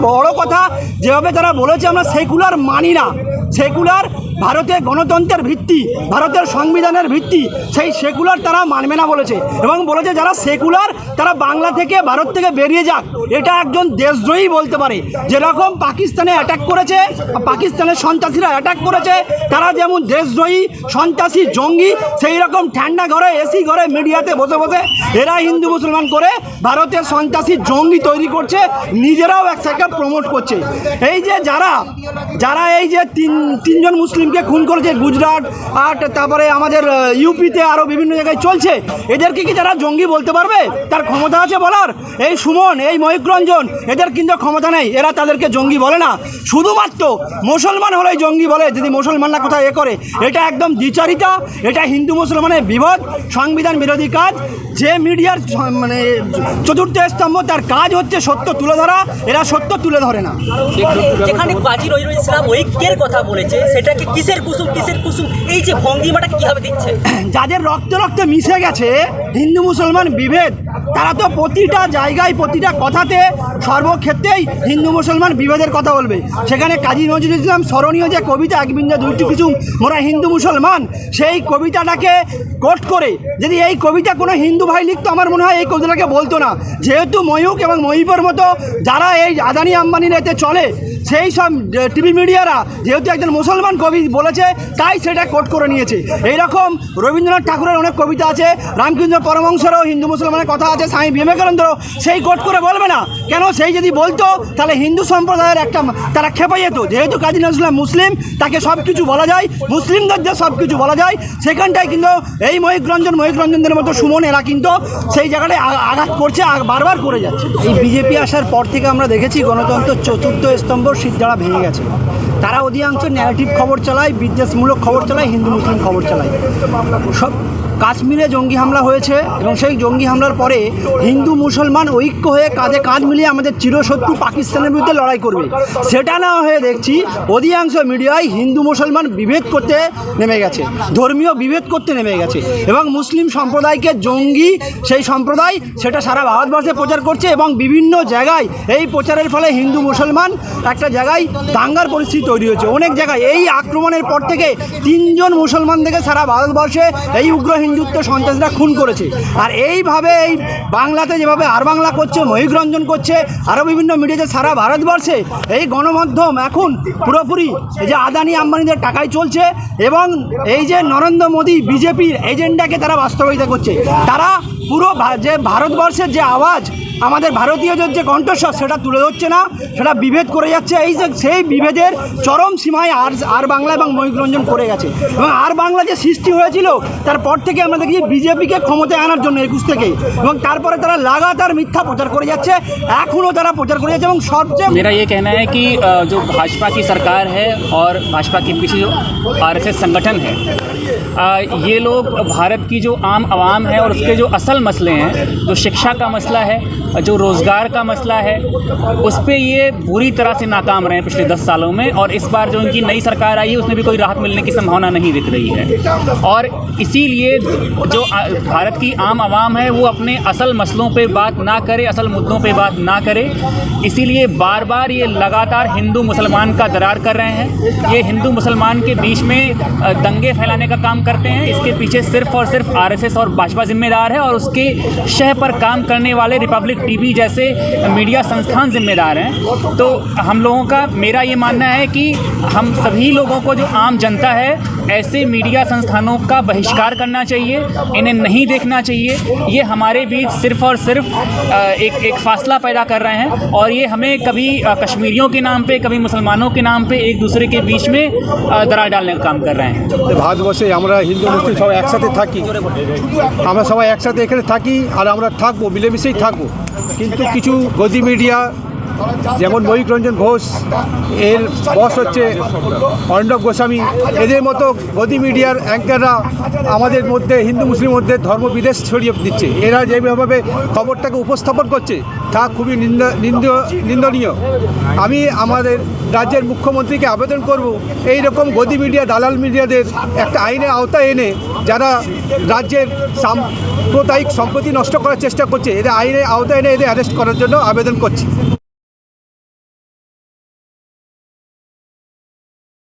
বড় কথা যেভাবে তারা বলেছে আমরা সেকুলার মানি না। সেকুলার ভারতের গণতন্ত্রের ভিত্তি, ভারতের সংবিধানের ভিত্তি, সেই সেকুলার তারা মানবে না বলেছে। এবং বলেছে যারা সেকুলার, তারা বাংলা থেকে ভারত থেকে বেরিয়ে যাক। এটা একজন দেশদ্রোহী বলতে পারে। যেরকম পাকিস্তানে অ্যাটাক করেছে, পাকিস্তানের সন্ত্রাসীরা অ্যাটাক করেছে, তারা যেমন দেশদ্রোহী, সন্ত্রাসী, জঙ্গি, সেই রকম ঠান্ডা ঘরে, এসি ঘরে মিডিয়াতে বসে বসে এরা হিন্দু, মুসলমান করে ভারতের সন্ত্রাসী, জঙ্গি তৈরি করছে, নিজেরাও এক সাইডে প্রমোট করছে। এই যে যারা যারা এই যে তিন, তিনজন মুসলিমকে খুন করেছে গুজরাট, আর তারপরে আমাদের ইউপিতে আরও বিভিন্ন জায়গায় চলছে। এদেরকে কি যারা জঙ্গি বলতে পারবে? তার ক্ষমতা আছে বলার? এই সুমন, এই ময়ূক রঞ্জন, এদের কিন্তু ক্ষমতা নেই। এরা তাদেরকে জঙ্গি বলে না। শুধুমাত্র মুসলমান হলেই জঙ্গি বলে, যদি মুসলমানরা কোথায় এ করে। এটা একদম দ্বিচারিতা, এটা হিন্দু মুসলমানের বিভদ সংবিধান বিরোধী কাজ। যে মিডিয়ার মানে চতুর্থ স্তম্ভ, তার কাজ হচ্ছে সত্য তুলে ধরা। এরা সত্য তুলে ধরে না। যেখানে কথা বলেছে। সেটাকে কিসের কুসুম কিসের কুসুম? এই যে ভঙ্গিমাটা কীভাবে দিচ্ছে যাদের রক্ত রক্তে মিশে গেছে, হিন্দু, মুসলমান বিভেদ, তারা তো প্রতিটা জায়গায়, প্রতিটা কথাতে সর্বক্ষেত্রেই হিন্দু, মুসলমান বিভেদের কথা বলবে। সেখানে কাজী নজরুল ইসলাম স্মরণীয় যে কবিতা এক বিন্দু দুইটি কিছু মোরা হিন্দু, মুসলমান, সেই কবিতাটাকে কোট করে, যদি এই কবিতা কোনো হিন্দু ভাই লিখতো, আমার মনে হয় এই কবিতাটাকে বলতো না। যেহেতু ময়ূক এবং মহিপুর মতো যারা এই আদানি আম্বানির এতে চলে সেই সব টিভি মিডিয়ারা যেহেতু একজন মুসলমান কবি বলেছে, তাই সেটা কোট করে নিয়েছে। এইরকম রবীন্দ্রনাথ ঠাকুরের অনেক কবিতা আছে, রামকৃষ্ণ পরমংসরও হিন্দু মুসলমানের কথা আছে, স্বামী বিবেকানন্দ সেই কোট করে বলবে না। কেন? সেই যদি বলতো, তাহলে হিন্দু সম্প্রদায়ের একটা তারা খেপে যেত। যেহেতু কাজী নজরুল মুসলিম, তাকে সব কিছু বলা যায়, মুসলিমদের যে সব কিছু বলা যায়, সেখানটায় কিন্তু এই মহিক রঞ্জন মহিক রঞ্জনদের মতো সুমন, এরা কিন্তু সেই জায়গাটায় আঘাত করছে বারবার করে যাচ্ছে। এই বিজেপি আসার পর থেকে আমরা দেখেছি গণতন্ত্র চতুর্থ স্তম্ভ সিদ্ধারা ভেঙে গেছে, তারা অধিকাংশ ন্যারেটিভ খবর চালায়, বিদ্বেষমূলক খবর চালায় হিন্দু মুসলিম খবর চালায়। সব কাশ্মীরে জঙ্গি হামলা হয়েছে এবং সেই জঙ্গি হামলার পরে হিন্দু মুসলমান ঐক্য হয়ে কাঁধে কাঁধ মিলিয়ে আমাদের চিরশত্রু পাকিস্তানের বিরুদ্ধে লড়াই করবে। সেটা না হয়ে দেখছি অধিকাংশ মিডিয়ায় হিন্দু মুসলমান বিভেদ করতে নেমে গেছে, ধর্মীয় বিভেদ করতে নেমে গেছে এবং মুসলিম সম্প্রদায়কে জঙ্গি সেই সম্প্রদায় সেটা সারা ভারতবর্ষে প্রচার করছে এবং বিভিন্ন জায়গায় এই প্রচারের ফলে হিন্দু মুসলমান একটা জায়গায় দাঙ্গার পরিস্থিতি তৈরি হয়েছে। অনেক জায়গায় এই আক্রমণের পর থেকে তিনজন মুসলমান থেকে সারা ভারতবর্ষে এই উগ্র হিন্দুত্ব সন্ত্রাসীরা খুন করেছে। আর এইভাবে এই বাংলাতে যেভাবে আর বাংলা করছে মহিক করছে, আরও বিভিন্ন মিডিয়াতে সারা ভারতবর্ষে এই গণমাধ্যম এখন পুরোপুরি এই যে আদানি আম্বানিদের টাকায় চলছে এবং এই যে নরেন্দ্র মোদী বিজেপির এজেন্ডাকে তারা বাস্তবায়িত করছে। তারা পুরো যে ভারতবর্ষের যে আওয়াজ আমাদের ভারতীয়দের যে কণ্ঠস্বর সেটা তুলে ধরছে না সেটা বিভেদ করে যাচ্ছে এই যে সেই বিভেদের চরম সীমায় আর আর বাংলা এবং মহিক রঞ্জন করে গেছে এবং আর বাংলা যে সৃষ্টি হয়েছিল তারপর থেকে আমরা দেখি বিজেপিকে ক্ষমতায় আনার জন্য একুশ থেকে এবং তারপরে তারা লাগাতার মিথ্যা প্রচার করে যাচ্ছে এখনও তারা প্রচার করে যাচ্ছে এবং সবচেয়ে मेरा ये कहना है कि अ, जो भाजपा की सरकार है और भाजपा के पीछे जो आरएसएस संगठन है अ, ये लोग भारत की जो आम आवाम है और उसके जो असल मसले हैं, जो शिक्षा का मसला है, जो रोज़गार का मसला है, उस पर ये बुरी तरह से नाकाम रहे हैं पिछले दस सालों में और इस बार जो इनकी नई सरकार आई है, उसमें भी कोई राहत मिलने की संभावना नहीं दिख रही है। और इसीलिए जो भारत की आम आवाम है, वो अपने असल मसलों पे बात ना करे, असल मुद्दों पे बात ना करे। इसीलिए बार बार ये लगातार हिंदू मुसलमान का दरार कर रहे हैं। ये हिंदू मुसलमान के बीच में दंगे फैलाने का काम करते हैं। इसके पीछे सिर्फ़ और सिर्फ़ आरएसएस और भाजपा जिम्मेदार है और उसके शह पर काम करने वाले रिपब्लिक टीवी जैसे मीडिया संस्थान जिम्मेदार हैं। तो हम लोगों का मेरा ये मानना है कि हम सभी लोगों को जो आम जनता है ऐसे मीडिया संस्थानों का बहिष्कार करना चाहिए इन्हें नहीं देखना चाहिए ये हमारे बीच सिर्फ और सिर्फ अ, एक एक फासला पैदा कर रहे हैं और ये हमें कभी अ, कश्मीरियों के नाम पे कभी मुसलमानों के नाम पे एक दूसरे के बीच में अ, दरार डालने का काम कर रहे हैं ভারতবর্ষে আমরা হিন্দু মুসলিম সবাই একসাথে থাকি আমরা সবাই একসাথে এখানে থাকি আর আমরা থাকবো মিলেমিশেই থাকবো কিন্তু কিছু গদি মিডিয়া যেমন মহিক রঞ্জন ঘোষ, এর বস হচ্ছে অর্ণব গোস্বামী। এদের মতো গদি মিডিয়ার অ্যাঙ্কাররা আমাদের মধ্যে, হিন্দু মুসলিম মধ্যে ধর্ম বিদেশ ছড়িয়ে দিচ্ছে। এরা যেভাবে খবরটাকে উপস্থাপন করছে, তা খুবই নিন্দা, নিন্দ- নিন্দনীয়। আমি আমাদের রাজ্যের মুখ্যমন্ত্রীকে আবেদন করব এই রকম গদি মিডিয়া, দালাল মিডিয়াদের একটা আইনের আওতায় এনে যারা রাজ্যের সাম্প্রদায়িক সম্পত্তি নষ্ট করার চেষ্টা করছে, এদের আইনের আওতায় এনে এদের অ্যারেস্ট করার জন্য আবেদন করছি।